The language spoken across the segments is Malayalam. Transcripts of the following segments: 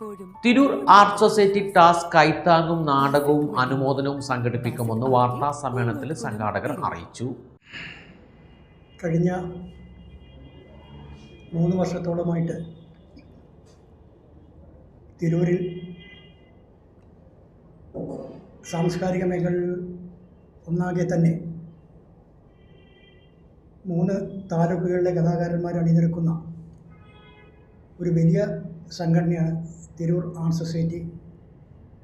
തിരൂർ ആർട്ട് സൊസൈറ്റി ടാസ്ക് കൈത്താങ്ങും നാടകവും അനുമോദനവും സംഘടിപ്പിക്കുമെന്ന് വാർത്താ സമ്മേളനത്തിൽ സംഘാടകർ അറിയിച്ചു. കഴിഞ്ഞ മൂന്ന് വർഷത്തോളമായിട്ട് തിരൂരിൽ സാംസ്കാരിക മേഖലയിൽ ഒന്നാകെ തന്നെ മൂന്ന് താലൂക്കുകളിലെ കലാകാരന്മാർ അണിനിരക്കുന്ന ഒരു വലിയ സംഘടനയാണ് തിരൂർ ആർട്ട് സൊസൈറ്റി.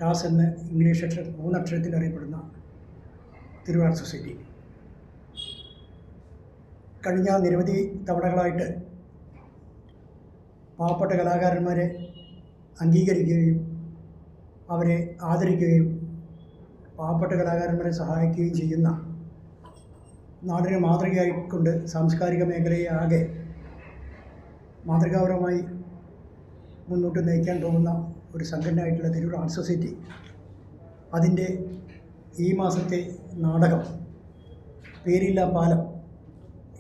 ടാസ് എന്ന് ഇംഗ്ലീഷ് അക്ഷര മൂന്നക്ഷരത്തിൽ അറിയപ്പെടുന്ന തിരൂർ സൊസൈറ്റി. കഴിഞ്ഞ നിരവധി തവണകളായിട്ട് പാവപ്പെട്ട കലാകാരന്മാരെ അംഗീകരിക്കുകയും അവരെ ആദരിക്കുകയും പാവപ്പെട്ട കലാകാരന്മാരെ സഹായിക്കുകയും ചെയ്യുന്ന നാടിനെ മാതൃകയായിക്കൊണ്ട് സാംസ്കാരിക മേഖലയെ ആകെ മാതൃകാപരമായി മുന്നോട്ട് നയിക്കാൻ പോകുന്ന ഒരു സംഘടനയായിട്ടുള്ള തിരൂർ ആർട്ട് സൊസൈറ്റി. അതിന്റെ ഈ മാസത്തെ നാടകം പേരില്ല പാലം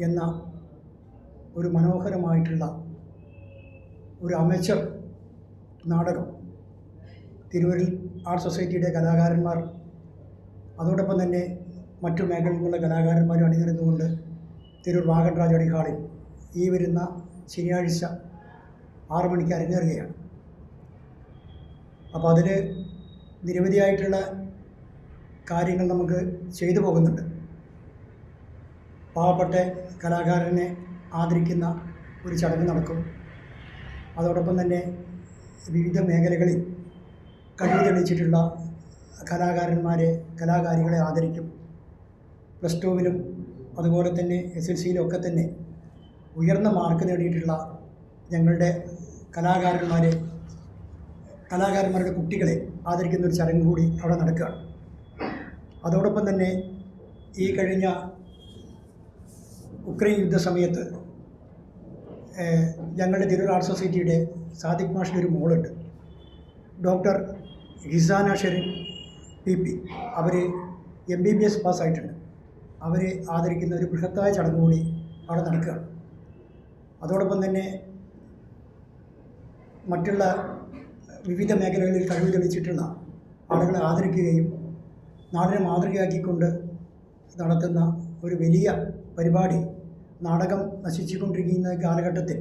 എന്ന ഒരു മനോഹരമായിട്ടുള്ള ഒരു അമേച്ചർ നാടകം തിരൂരിൽ ആർട്ട് സൊസൈറ്റിയുടെ കലാകാരന്മാർ അതോടൊപ്പം തന്നെ മറ്റു മേഖലകളിലുള്ള കലാകാരന്മാരും അണിനിരുന്നുകൊണ്ട് തിരൂർ വാഗൺ രാജ് ഹാളിൽ ഈ വരുന്ന ശനിയാഴ്ച ആറ് മണിക്ക് അരങ്ങേറുകയാണ്. അപ്പോൾ അതിൽ നിരവധിയായിട്ടുള്ള കാര്യങ്ങൾ നമുക്ക് ചെയ്തു പോകുന്നുണ്ട്. പാവപ്പെട്ട കലാകാരനെ ആദരിക്കുന്ന ഒരു ചടങ്ങ് നടക്കും. അതോടൊപ്പം തന്നെ വിവിധ മേഖലകളിൽ കഴിവ് തെളിയിച്ചിട്ടുള്ള കലാകാരന്മാരെ കലാകാരികളെ ആദരിക്കും. പ്ലസ് ടുവിലും അതുപോലെ തന്നെ എസ് എൽ സിയിലും ഒക്കെ തന്നെ ഉയർന്ന മാർക്ക് നേടിയിട്ടുള്ള ഞങ്ങളുടെ കലാകാരന്മാരെ കലാകാരന്മാരുടെ കുട്ടികളെ ആദരിക്കുന്ന ഒരു ചടങ്ങ് കൂടി അവിടെ നടക്കുകയാണ്. അതോടൊപ്പം തന്നെ ഈ കഴിഞ്ഞ ഉക്രൈൻ യുദ്ധ സമയത്ത് ഞങ്ങളുടെ തിരൂർ ആർട്ട് സൊസൈറ്റിയുടെ സാദിഖ് മാഷിന്റെ ഒരു മോളുണ്ട്. Doctor Hisana Sherin P P. അവർ എം ബി ബി എസ് പാസ്സായിട്ടുണ്ട്. അവരെ ആദരിക്കുന്ന ഒരു ബൃഹത്തായ ചടങ്ങ് കൂടി അവിടെ നടക്കുകയാണ്. അതോടൊപ്പം തന്നെ മറ്റുള്ള വിവിധ മേഖലകളിൽ കഴിവ് തെളിയിച്ചിട്ടുള്ള ആളുകളെ ആദരിക്കുകയും നാടിനെ മാതൃകയാക്കിക്കൊണ്ട് നടത്തുന്ന ഒരു വലിയ പരിപാടി നാടകം നശിച്ചുകൊണ്ടിരിക്കുന്ന കാലഘട്ടത്തിൽ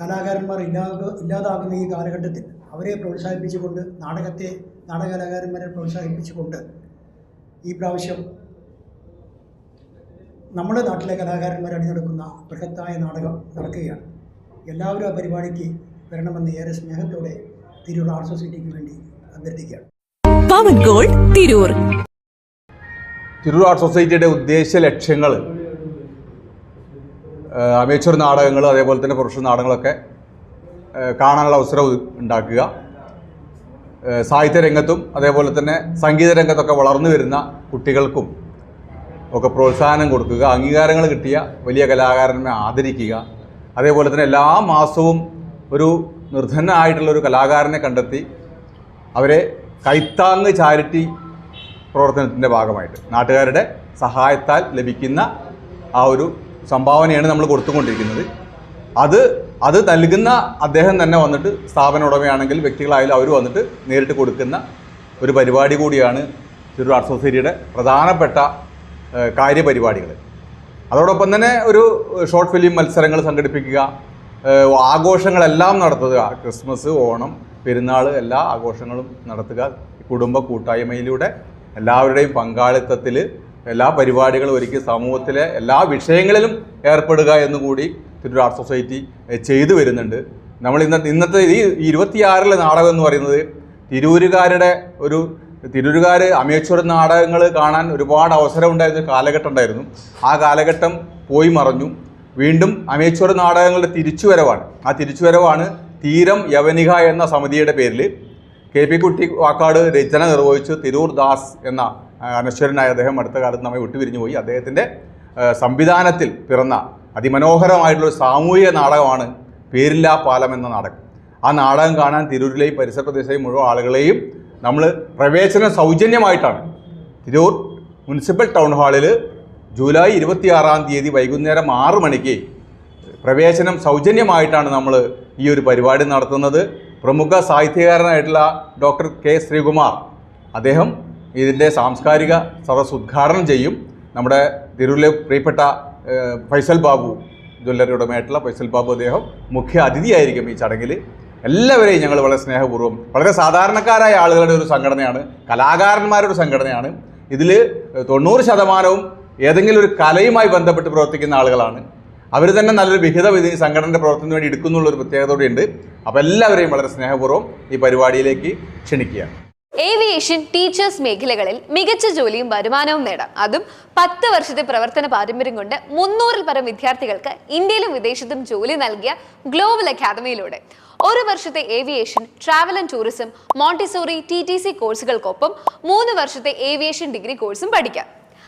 കലാകാരന്മാർ ഇല്ലാതെ ഇല്ലാതാകുന്ന ഈ കാലഘട്ടത്തിൽ അവരെ പ്രോത്സാഹിപ്പിച്ചുകൊണ്ട് നാടകത്തെ നാടക കലാകാരന്മാരെ പ്രോത്സാഹിപ്പിച്ചുകൊണ്ട് ഈ പ്രാവശ്യം നമ്മുടെ നാട്ടിലെ കലാകാരന്മാർ അണിനടക്കുന്ന ബൃഹത്തായ നാടകം നടക്കുകയാണ്. എല്ലാവരും ആ പരിപാടിക്ക് വരണമെന്ന് ഏറെ സ്നേഹത്തോടെ തിരൂർ ആർട്സ് സൊസൈറ്റിക്ക് വേണ്ടി അഭ്യർത്ഥിക്കുകയാണ്. പവൻ ഗോൾഡ് തിരൂർ. തിരൂർ ആർട്ട് സൊസൈറ്റിയുടെ ഉദ്ദേശ ലക്ഷ്യങ്ങൾ അമേച്ചർ നാടകങ്ങൾ അതേപോലെ തന്നെ പ്രൊഫഷണൽ നാടകങ്ങളൊക്കെ കാണാനുള്ള അവസരം ഉണ്ടാക്കുക. സാഹിത്യരംഗത്തും സാഹിത്യ രംഗത്തും അതേപോലെ തന്നെ സംഗീത രംഗത്തൊക്കെ വളർന്നു വരുന്ന കുട്ടികൾക്കും ഒക്കെ പ്രോത്സാഹനം കൊടുക്കുക അംഗീകാരങ്ങൾ കിട്ടിയ വലിയ കലാകാരന്മാരെ ആദരിക്കുക. അതേപോലെ തന്നെ എല്ലാ മാസവും ഒരു നിർധനായിട്ടുള്ള ഒരു കലാകാരനെ കണ്ടെത്തി അവരെ കൈത്താങ് ചാരിറ്റി പ്രവർത്തനത്തിന്റെ ഭാഗമായിട്ട്. നാട്ടുകാരുടെ സഹായത്താൽ ലഭിക്കുന്ന ആ ഒരു സംഭാവനയാണ് നമ്മൾ കൊടുത്തുകൊണ്ടിരിക്കുന്നത്. അത് അത് നൽകുന്ന അദ്ദേഹം തന്നെ വന്നിട്ട് സ്ഥാപന ഉടമയാണെങ്കിൽ വ്യക്തികളായാലും അവർ വന്നിട്ട് നേരിട്ട് കൊടുക്കുന്ന ഒരു പരിപാടി കൂടിയാണ് തിരൂർ ആർട്സ് സൊസൈറ്റിയുടെ പ്രധാനപ്പെട്ട കാര്യപരിപാടികൾ അതോടൊപ്പം തന്നെ ഒരു ഷോർട്ട് ഫിലിം മത്സരങ്ങൾ സംഘടിപ്പിക്കുക ആഘോഷങ്ങളെല്ലാം നടത്തുക. ക്രിസ്മസ് ഓണം പെരുന്നാൾ എല്ലാ ആഘോഷങ്ങളും നടത്തുക. കുടുംബ കൂട്ടായ്മയിലൂടെ എല്ലാവരുടെയും പങ്കാളിത്തത്തിൽ എല്ലാ പരിപാടികളും ഒരുക്കി സമൂഹത്തിലെ എല്ലാ വിഷയങ്ങളിലും ഏർപ്പെടുക എന്നുകൂടി തിരൂർ ആർട്ട് സൊസൈറ്റി ചെയ്തു വരുന്നുണ്ട്. നമ്മൾ ഇന്ന ഇന്നത്തെ ഈ ഇരുപത്തിയാറിലെ നാടകം എന്ന് പറയുന്നത് തിരൂരുകാരുടെ ഒരു തിരൂരുകാർ അമേച്വർ നാടകങ്ങൾ കാണാൻ ഒരുപാട് അവസരം ഉണ്ടായിരുന്ന കാലഘട്ടം ഉണ്ടായിരുന്നു. ആ കാലഘട്ടം പോയി മറഞ്ഞു. വീണ്ടും അമേച്വർ നാടകങ്ങളുടെ തിരിച്ചുവരവാണ്. ആ തിരിച്ചുവരവാണ് തീരം യവനിക എന്ന സമിതിയുടെ പേരിൽ കെ പി കുട്ടി വാക്കാട് രചന നിർവഹിച്ചു തിരൂർ ദാസ് എന്ന അനശ്വരനായ അദ്ദേഹം അടുത്ത കാലത്ത് നമ്മെ വിട്ടുപിരിഞ്ഞു പോയി. അദ്ദേഹത്തിന്റെ സംവിധാനത്തിൽ പിറന്ന അതിമനോഹരമായിട്ടുള്ള സാമൂഹിക നാടകമാണ് പേരില്ലാ പാലം എന്ന നാടകം. ആ നാടകം കാണാൻ തിരൂരിലെയും പരിസര പ്രദേശത്തെയും മുഴുവൻ ആളുകളെയും നമ്മൾ പ്രവേശനം സൗജന്യമായിട്ടാണ്. തിരൂർ മുനിസിപ്പൽ ടൗൺ ഹാളിൽ ജൂലൈ ഇരുപത്തിയാറാം തീയതി വൈകുന്നേരം ആറ് മണിക്ക് പ്രവേശനം സൗജന്യമായിട്ടാണ് നമ്മൾ ഈ ഒരു പരിപാടി നടത്തുന്നത്. പ്രമുഖ സാഹിത്യകാരനായിട്ടുള്ള ഡോക്ടർ കെ ശ്രീകുമാർ അദ്ദേഹം ഇതിന്റെ സാംസ്കാരിക സദസ് ഉദ്ഘാടനം ചെയ്യും. നമ്മുടെ തിരൂരിലെ പ്രിയപ്പെട്ട ഫൈസൽ ബാബു ജ്വല്ലറി ഉടമയായിട്ടുള്ള ഫൈസൽ ബാബു അദ്ദേഹം മുഖ്യ അതിഥിയായിരിക്കും ഈ ചടങ്ങിൽ. എല്ലാവരെയും ഞങ്ങൾ വളരെ സ്നേഹപൂർവം വളരെ സാധാരണക്കാരായ ആളുകളുടെ ഒരു സംഘടനയാണ് കലാകാരന്മാരുടെ സംഘടനയാണ്. ഇതിൽ തൊണ്ണൂറ് ശതമാനവും ഏതെങ്കിലും ഒരു കലയുമായി ബന്ധപ്പെട്ട് പ്രവർത്തിക്കുന്ന ആളുകളാണ്. അവർ തന്നെ നല്ലൊരു വിഹിതം ഇതിന് സംഘടനയുടെ പ്രവർത്തനത്തിന് വേണ്ടി എടുക്കുന്നുള്ള ഒരു പ്രത്യേകതയോടെയുണ്ട്. അപ്പോൾ എല്ലാവരെയും വളരെ സ്നേഹപൂർവം ഈ പരിപാടിയിലേക്ക് ക്ഷണിക്കുക. ഏവിയേഷൻ ടീച്ചേഴ്സ് മേഖലകളിൽ മികച്ച ജോലിയും വരുമാനവും നേടാം. അതും പത്ത് വർഷത്തെ പ്രവർത്തന പാരമ്പര്യം കൊണ്ട് മുന്നൂറിൽ പരം വിദ്യാർത്ഥികൾക്ക് ഇന്ത്യയിലും വിദേശത്തും ജോലി നൽകിയ ഗ്ലോബൽ അക്കാദമിയിലൂടെ. ഒരു വർഷത്തെ aviation travel and tourism Montessori T കോഴ്സുകൾക്കൊപ്പം മൂന്ന് വർഷത്തെ ഏവിയേഷൻ ഡിഗ്രി കോഴ്സും പഠിക്കാം.